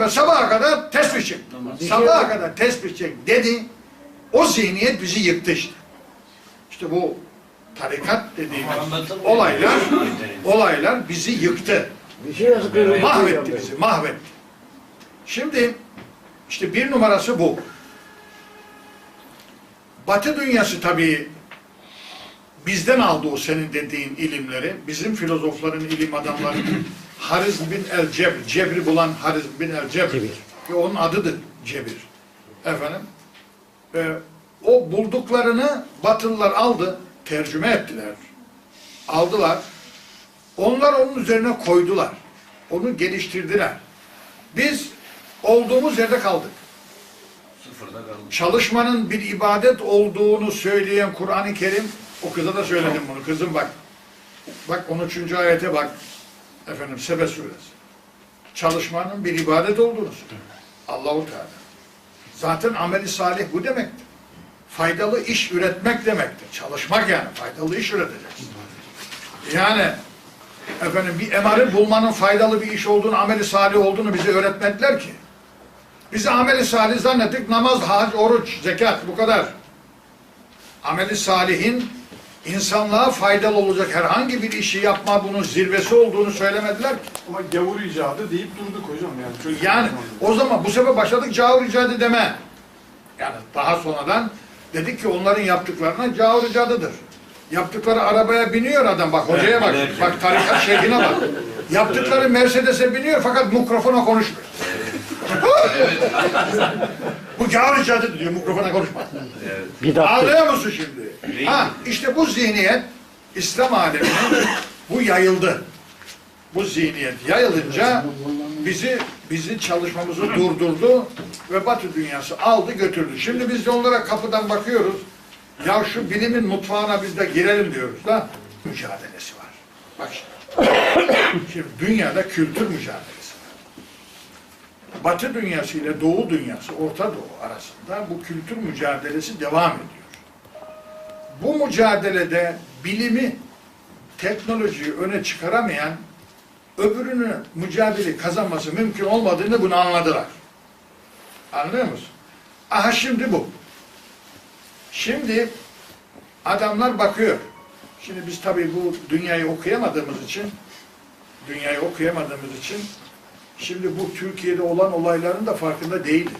Ben sabaha kadar tesbih çek. Sabaha kadar tesbih çek dedi. O zihniyet bizi yıktı işte. İşte bu tarikat dediğimiz olaylar olaylar bizi yıktı. Şey yazık. Mahvetti bizi, mahvetti. Şimdi işte bir numarası bu. Batı dünyası tabii bizden aldı o senin dediğin ilimleri. Bizim filozofların, ilim adamlarının Harizm bin el Cebr, Cebri bulan Harizm bin el. Cebir. Ve onun adıdır Cebir. Efendim. Ve o bulduklarını Batılılar aldı, tercüme ettiler. Aldılar. Onlar onun üzerine koydular. Onu geliştirdiler. Biz olduğumuz yerde kaldık. Sıfırda kalmış. Çalışmanın bir ibadet olduğunu söyleyen Kur'an-ı Kerim, o kıza da söyledim bunu. Kızım bak, bak 13. ayete bak. Efendim Sebe suresi. Çalışmanın bir ibadet olduğunu söylüyor. Allahu Teala. Zaten ameli salih bu demektir. Faydalı iş üretmek demektir. Çalışmak yani. Faydalı iş üreteceksin. Yani efendim bir emarı bulmanın faydalı bir iş olduğunu, ameli salih olduğunu bize öğretmediler ki. Biz ameli salih zannettik. Namaz, hac, oruç, zekat bu kadar. Ameli salihin insanlığa faydalı olacak herhangi bir işi yapma bunun zirvesi olduğunu söylemediler ki. Ama gavur icadı deyip durduk hocam yani. Çocuk Yani o zaman bu sefer başladık cavur icadı deme. Yani daha sonradan dedik ki onların yaptıklarına cavur icadıdır. Yaptıkları arabaya biniyor adam bak hocaya bak. Bak tarikat şeyhine bak. Yaptıkları Mercedes'e biniyor fakat mikrofona konuşmuyor. bu cavur icadı diyor mikrofona konuşma. Bidatçı. Anlıyor musun şimdi? Ha işte bu zihniyet İslam alemine bu yayıldı. Bu zihniyet yayılınca bizi bizi çalışmamızı durdurdu ve Batı dünyası aldı götürdü. Şimdi biz de onlara kapıdan bakıyoruz. Ya şu bilimin mutfağına biz de girelim diyoruz da mücadelesi var. Bak şimdi. Şimdi dünyada kültür mücadelesi. Batı dünyası ile Doğu dünyası, Orta Doğu arasında bu kültür mücadelesi devam ediyor. Bu mücadelede bilimi, teknolojiyi öne çıkaramayan öbürünü mücadele kazanması mümkün olmadığını bunu anladılar. Anlıyor musun? Aha şimdi bu. Şimdi adamlar bakıyor. Şimdi biz tabii bu dünyayı okuyamadığımız için dünyayı okuyamadığımız için şimdi bu Türkiye'de olan olayların da farkında değiliz.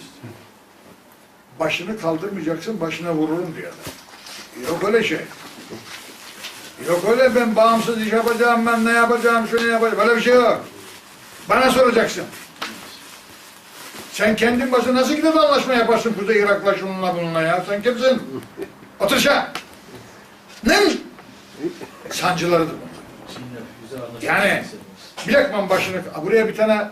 Başını kaldırmayacaksın, başına vururum diyorlar. Yok öyle şey. Yok öyle ben bağımsız iş yapacağım, ben ne yapacağım, şunu yapacağım. Böyle bir şey yok. Bana soracaksın. Sen kendin başına nasıl gidip anlaşma yaparsın Kuzey Irak'la şununla bununla ya? Sen kimsin? Aşağı. Ne? Sancılarıdır bunlar. Yani Bilekman başını, buraya bir tane